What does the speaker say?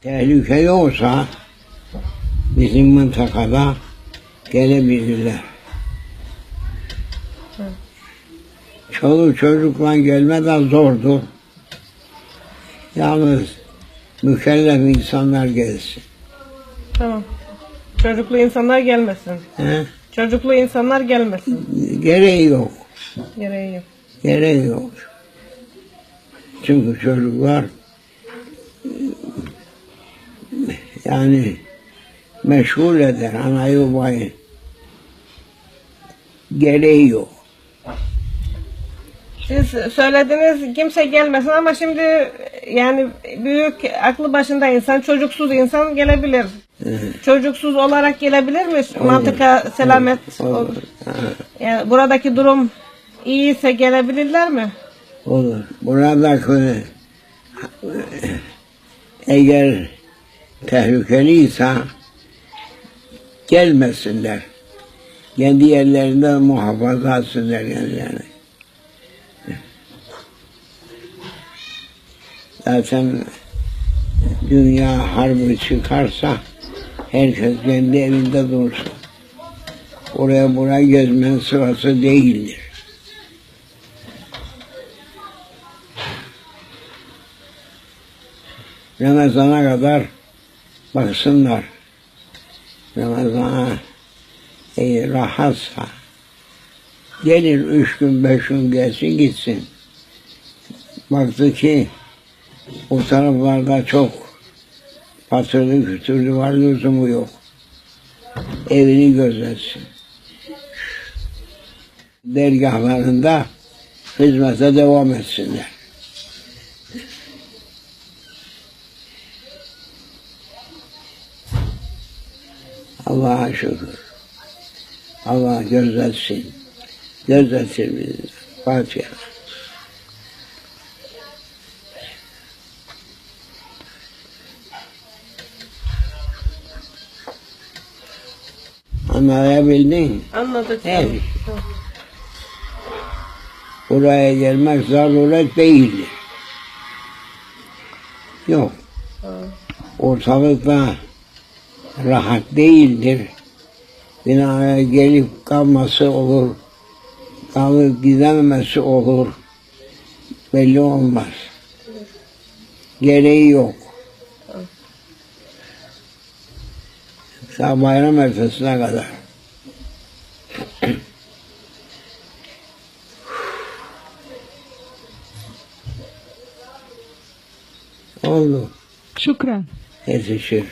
Tehlike yoksa bizim mıntakada gelebilirler. Çoluk çocukla gelme de zordur. Yalnız mükellef insanlar gelsin. Tamam. Çocuklu insanlar gelmesin. He? Çocuklu insanlar gelmesin. Gereği yok. Gereği yok. Gereği yok. Çünkü çocuklar yani meşgul eder anayı babayı. Gereği yok. Siz söylediniz kimse gelmesin ama şimdi yani büyük aklı başında insan, çocuksuz insan gelebilir. Çocuksuz olarak gelebilir mi? Mantıka selamet Olur. olur. Ha, Yani buradaki durum iyiyse gelebilirler mi? olur. Buradaki eğer tehlikeliyse gelmesinler. Kendi yerlerinde muhafaza etsinler yani. Zaten dünya harbi çıkarsa herkes kendi evinde dursun. Oraya buraya gezmenin sırası değildir. Ramazana kadar baksınlar. Ramazana eğer rahatsa gelir üç gün beş gün gelsin gitsin. Baktı ki o taraflarda çok patırlı kütürlü var lüzumu yok. Evini gözetsin. Dergahlarında hizmete devam etsinler. Allah'a şükür. Allah gözetsin. Gözetir bizi. Fatiha. Anlayabildin? Anladık. Evet. Buraya gelmek zaruret değildir. Yok. Ortalıkta rahat değildir. Binaya gelip kalması olur. Kalıp gidememesi olur. Belli olmaz. Gereği yok. Ta bayram ertesine kadar. Oldu. Şükran. Yetişir.